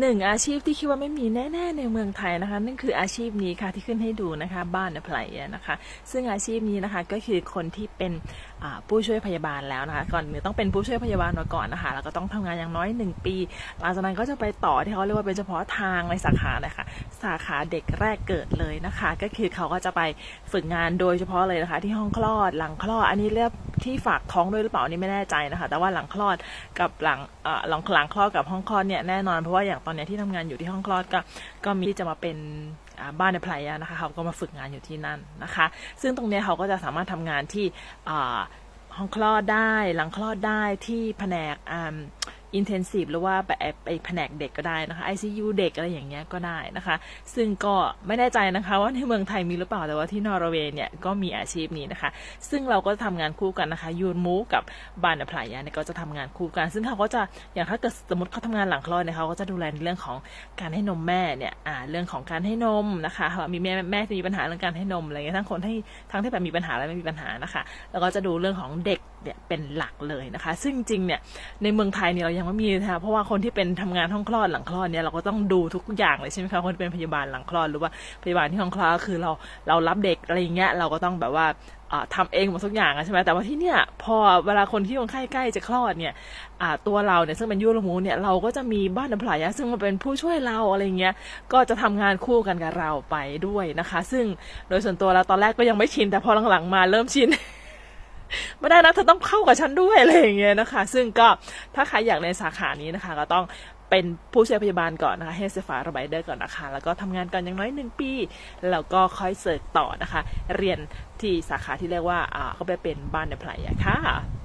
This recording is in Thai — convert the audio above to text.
หนึ่งอาชีพที่คิดว่าไม่มีแน่ ๆ ในเมืองไทยนะคะ นั่นคืออาชีพนี้ค่ะที่ขึ้นให้ดูนะคะบ้านในไพลนะคะ ซึ่งอาชีพนี้นะคะก็คือคนที่เป็นผู้ช่วยพยาบาลแล้วนะคะ ก่อนอื่นต้องเป็นผู้ช่วยพยาบาลมาก่อนนะคะแล้วก็ต้องทำงานอย่างน้อย 1 ปี หลังจากนั้นก็จะไปต่อที่เขาเรียกว่าเป็นเฉพาะทางในสาขาเลยค่ะสาขาเด็กแรกเกิดเลยนะคะ ก็คือเขาก็จะไปฝึกงานโดยเฉพาะเลยนะคะ ที่ห้องคลอดหลังคลอดอันนี้เรียก ที่ฝากท้องด้วยหรือเปล่านี่ไม่แน่ใจนะคะ แต่ว่าหลังคลอดกับหลังหลังหลังคลอดกับห้องคลอดเนี่ยแน่นอนเพราะว่าอย่างตอนนี้ที่ทำงานอยู่ที่ห้องคลอดก็ก็มีที่จะมาเป็นบ้านในพลายนะคะเขาก็มาฝึกงานอยู่ที่นั่นนะคะ ซึ่งตรงนี้เขาก็จะสามารถทำงานที่ห้องคลอดได้หลังคลอดได้ที่แผนกอ่า อินเทนซีฟหรือว่าไปไปแผนกเด็กก็ได้นะคะ ICU เด็กอะไรอย่างเงี้ยก็ได้นะคะ ซึ่งก็ไม่แน่ใจนะคะว่าในเมืองไทยมีหรือเปล่าแต่ว่าที่นอร์เวย์เนี่ยก็มีอาชีพนี้นะคะ ซึ่งเราก็ทำงานคู่กันนะคะยูนมูกับบานพลายาเนี่ยก็จะทำงานคู่กัน ซึ่งเขาก็จะอย่างถ้าเกิดสมมติเขาทำงานหลังคลอดเนี่ยเขาก็จะดูแลในเรื่องของการให้นมแม่เนี่ยอ่าเรื่องของการให้นมนะคะมีแม่แม่ที่มีปัญหาเรื่องการให้นมอะไรเงี้ยทั้งคนให้ทั้งที่แบบมีปัญหาและไม่มีปัญหานะคะ แล้วก็จะดูเรื่องของเด็ก เนี่ยเป็นหลักเลยนะคะ ซึ่งจริงเนี่ยในเมืองไทยเนี่ยเรายังไม่มีนะคะเพราะว่าคนที่เป็นทำงานห้องคลอดหลังคลอดเนี่ยเราก็ต้องดูทุกอย่างเลยใช่ไหมคะคนเป็นพยาบาลหลังคลอดหรือว่าพยาบาลที่ห้องคลอดก็คือเราเรารับเด็กอะไรอย่างเงี้ยเราก็ต้องแบบว่าอ่าทำเองหมดทุกอย่างใช่ไหมแต่ว่าที่เนี่ยพอเวลาคนที่คนไข้ใกล้จะคลอดเนี่ยตัวเราเนี่ยซึ่งเป็นยูโรมูเนี่ยเราก็จะมีบ้านน้ำพลายะซึ่งมาเป็นผู้ช่วยเราอะไรเงี้ยก็จะทำงานคู่กันกับเราไปด้วยนะคะ ซึ่งโดยส่วนตัวเราตอนแรกก็ยังไม่ชินแต่พอหลังๆมาเริ่มชิน ไม่ได้นะเธอต้องเข้ากับฉันด้วยอะไรอย่างเงี้ยนะคะ ซึ่งก็ถ้าใครอยากเรียนสาขานี้นะคะ ก็ต้องเป็นผู้ช่วยพยาบาลก่อนนะคะให้เซฟาระบายเดอร์ก่อนนะคะ แล้วก็ทำงานก่อนอย่างน้อยหนึ่งปี แล้วก็ค่อยเสิร์ชต่อนะคะ เรียนที่สาขาที่เรียกว่าอ่าก็ไปเป็นบ้านในพลายอะค่ะ